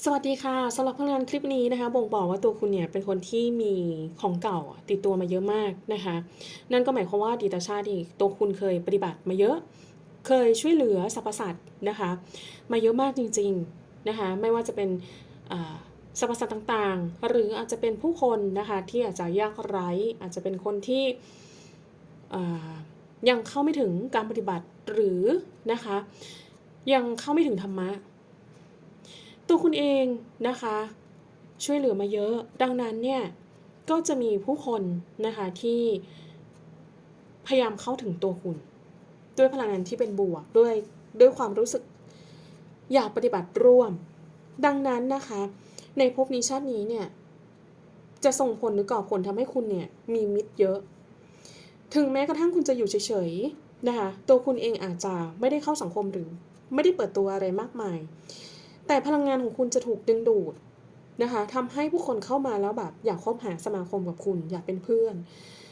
สวัสดีค่ะสำหรับพลังงานคลิปนี้นะคะ บ่งบอกว่าตัวคุณเนี่ยเป็นคนที่มีของเก่าติดตัวมาเยอะมากนะคะ นั่นก็หมายความว่าดีตชาตินี่ตัวคุณเคยปฏิบัติมาเยอะ เคยช่วยเหลือสรรพสัตว์นะคะ มาเยอะมากจริงๆนะคะ ไม่ว่าจะเป็นสรรพสัตว์ต่างๆ หรืออาจจะเป็นผู้คนนะคะที่อาจจะยากไร้อาจจะเป็นคนที่ยังเข้าไม่ถึงการปฏิบัติหรือนะคะ ยังเข้าไม่ถึงธรรมะ ตัวคุณเองนะคะ ช่วยเหลือมาเยอะ ดังนั้นเนี่ยก็จะมีผู้คนนะคะที่พยายามเข้าถึงตัวคุณ ด้วยพลังงานที่เป็นบวกด้วยด้วยความรู้สึกอยากปฏิบัติร่วม ดังนั้นนะคะ ในภพนี้ชาตินี้เนี่ยจะส่งผลหรือก่อผลทำให้คุณเนี่ยมีมิตรเยอะ ถึงแม้กระทั่งคุณจะอยู่เฉยๆนะคะตัวคุณเองอาจจะไม่ได้เข้าสังคมหรือไม่ได้เปิดตัวอะไรมากมาย แต่พลังงานของคุณจะถูกดึงดูดนะคะทำให้ผู้คนเข้ามาแล้วแบบอยากคบหาสมาคมกับคุณ อยากเป็นเพื่อน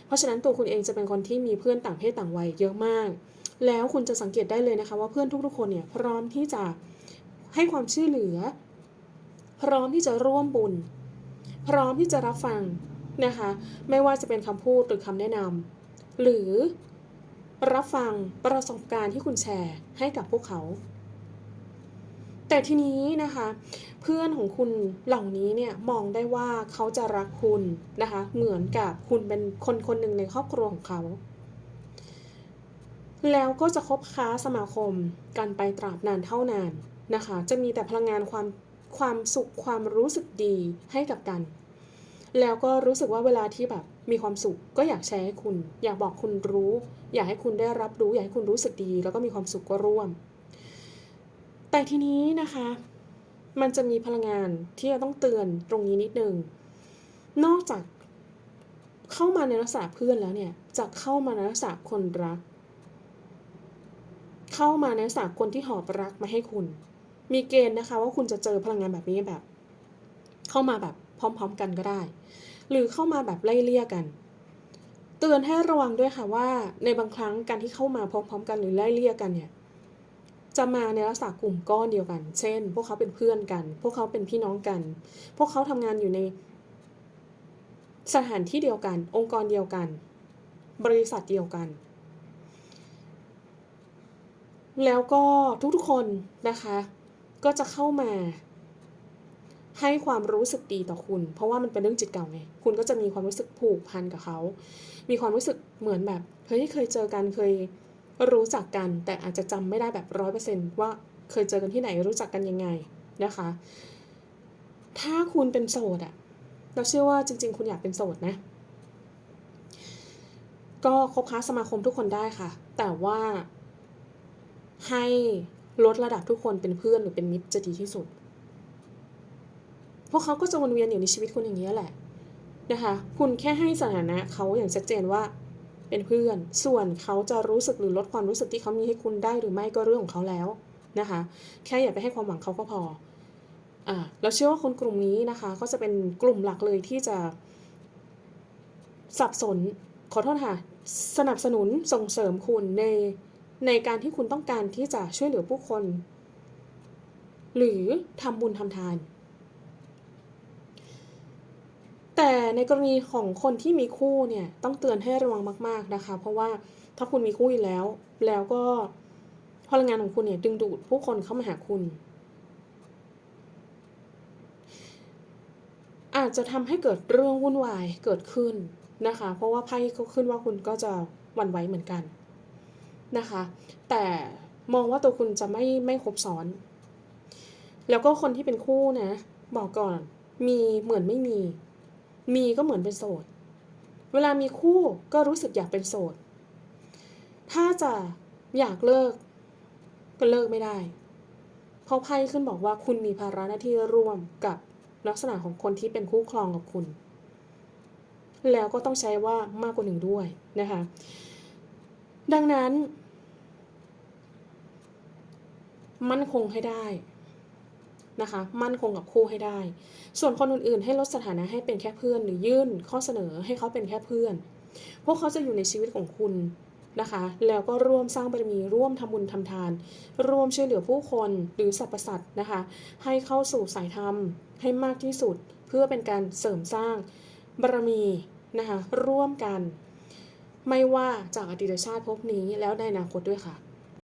เพราะฉะนั้นตัวคุณเองจะเป็นคนที่มีเพื่อนต่างเพศต่างวัยเยอะมาก แล้วคุณจะสังเกตได้เลยนะคะ ว่าเพื่อนทุกๆคนเนี่ยพร้อมที่จะให้ความช่วยเหลือ พร้อมที่จะร่วมบุญ พร้อมที่จะรับฟังนะคะ ไม่ว่าจะเป็นคำพูดหรือคำแนะนำหรือรับฟังประสบการณ์ที่คุณแชร์ให้กับพวกเขา แต่ทีนี้นะคะ เพื่อนของคุณเหล่านี้เนี่ยมองได้ว่าเขาจะรักคุณนะคะ เหมือนกับคุณเป็นคนคนหนึ่งในครอบครัวของเขา แล้วก็จะคบค้าสมาคมกันไปตราบนานเท่านานนะคะ จะมีแต่พลังงานความความสุขความรู้สึกดีให้กับกัน แล้วก็รู้สึกว่าเวลาที่แบบมีความสุขก็อยากแชร์ให้คุณ อยากบอกคุณรู้ อยากให้คุณได้รับรู้ อยากให้คุณรู้สึกดี แล้วก็มีความสุขก็ร่วม แต่ทีนี้นะคะ มันจะมีพลังงานที่จะต้องเตือนตรงนี้นิดนึง นอกจากเข้ามาในลักษณะเพื่อนแล้วเนี่ยจะเข้ามาในลักษณะคนรัก เข้ามาในลักษณะคนที่หอบรักมาให้คุณ มีเกณฑ์นะคะว่าคุณจะเจอพลังงานแบบนี้แบบ เข้ามาแบบพร้อม ๆ กันก็ได้ หรือเข้ามาแบบไล่เลี่ยกัน เตือนให้ระวังด้วยค่ะว่าในบางครั้งการที่เข้ามาพร้อม ๆ กันหรือไล่เลี่ยกันเนี่ย จะมาในลักษณะกลุ่มก้อนเดียวกัน เช่น พวกเขาเป็นเพื่อนกัน พวกเขาเป็นพี่น้องกัน พวกเขาทำงานอยู่ในสถานที่เดียวกัน องค์กรเดียวกัน บริษัทเดียวกัน แล้วก็ทุกๆคนนะคะ ก็จะเข้ามาให้ความรู้สึกดีต่อคุณ เพราะว่ามันเป็นเรื่องจิตเก่าไง คุณก็จะมีความรู้สึกผูกพันกับเขา มีความรู้สึกเหมือนแบบ เฮ้ย เคยเจอกัน เคย รู้จักกัน แต่อาจจะจำไม่ได้แบบร้อยเปอร์เซนต์ว่าเคยเจอกันที่ไหนรู้จักกันยังไงนะคะ ถ้าคุณเป็นโสดอะเราเชื่อว่าจริง ๆ คุณอยากเป็นโสดนะ ก็คบค้าสมาคมทุกคนได้ค่ะ แต่ว่า ให้ลดระดับทุกคนเป็นเพื่อนหรือเป็นมิตรจะดีที่สุด พวกเขาก็จะวนเวียนอยู่ในชีวิตคุณอย่างนี้แหละนะคะ คุณแค่ให้สถานะเขาอย่างชัดเจนว่า เป็นเพื่อน ส่วนเขาจะรู้สึกหรือลดความรู้สึกที่เขามีให้คุณได้หรือไม่ก็เรื่องของเขาแล้วนะคะ แค่อย่าไปให้ความหวังเขาก็พออ่าเราเชื่อว่าคนกลุ่มนี้นะคะ ก็จะเป็นกลุ่มหลักเลยที่จะ สับสน ขอโทษค่ะ สนับสนุนส่งเสริมคุณในในการที่คุณต้องการที่จะช่วยเหลือผู้คน หรือทำบุญทำทาน แต่ในกรณีของคนที่มีคู่เนี่ยต้องเตือนให้ระวังมากๆนะคะ เพราะว่าถ้าคุณมีคู่อยู่แล้ว แล้วก็พลังงานของคุณเนี่ยดึงดูดผู้คนเข้ามาหาคุณ อาจจะทำให้เกิดเรื่องวุ่นวายเกิดขึ้นนะคะ เพราะว่าไพ่เขาขึ้นว่าคุณก็จะหวั่นไหวเหมือนกันนะคะ แต่มองว่าตัวคุณจะไม่ไม่ครบซ้อน แล้วก็คนที่เป็นคู่นะ บอกก่อนมีเหมือนไม่มี มีก็เหมือนเป็นโสด เวลามีคู่ก็รู้สึกอยากเป็นโสด ถ้าจะอยากเลิก ก็เลิกไม่ได้ เพราะไพ่ขึ้นบอกว่าคุณมีภาระหน้าที่ร่วมกับลักษณะของคนที่เป็นคู่ครองกับคุณ แล้วก็ต้องใช้ว่ามากกว่าหนึ่งด้วยนะคะ ดังนั้น มั่นคงให้ได้ นะคะ มั่นคงกับคู่ให้ได้ ส่วนคนอื่นๆ ให้ลดสถานะให้เป็นแค่เพื่อน หรือยื่นข้อเสนอให้เขาเป็นแค่เพื่อน พวกเขาจะอยู่ในชีวิตของคุณนะคะ แล้วก็ร่วมสร้างบารมีร่วมทำบุญทำทาน ร่วมช่วยเหลือผู้คนหรือสรรพสัตว์นะคะ ให้เข้าสู่สายธรรมให้มากที่สุด เพื่อเป็นการเสริมสร้างบารมีนะคะร่วมกัน ไม่ว่าจากอดีตชาติภพนี้แล้วในอนาคตด้วยค่ะ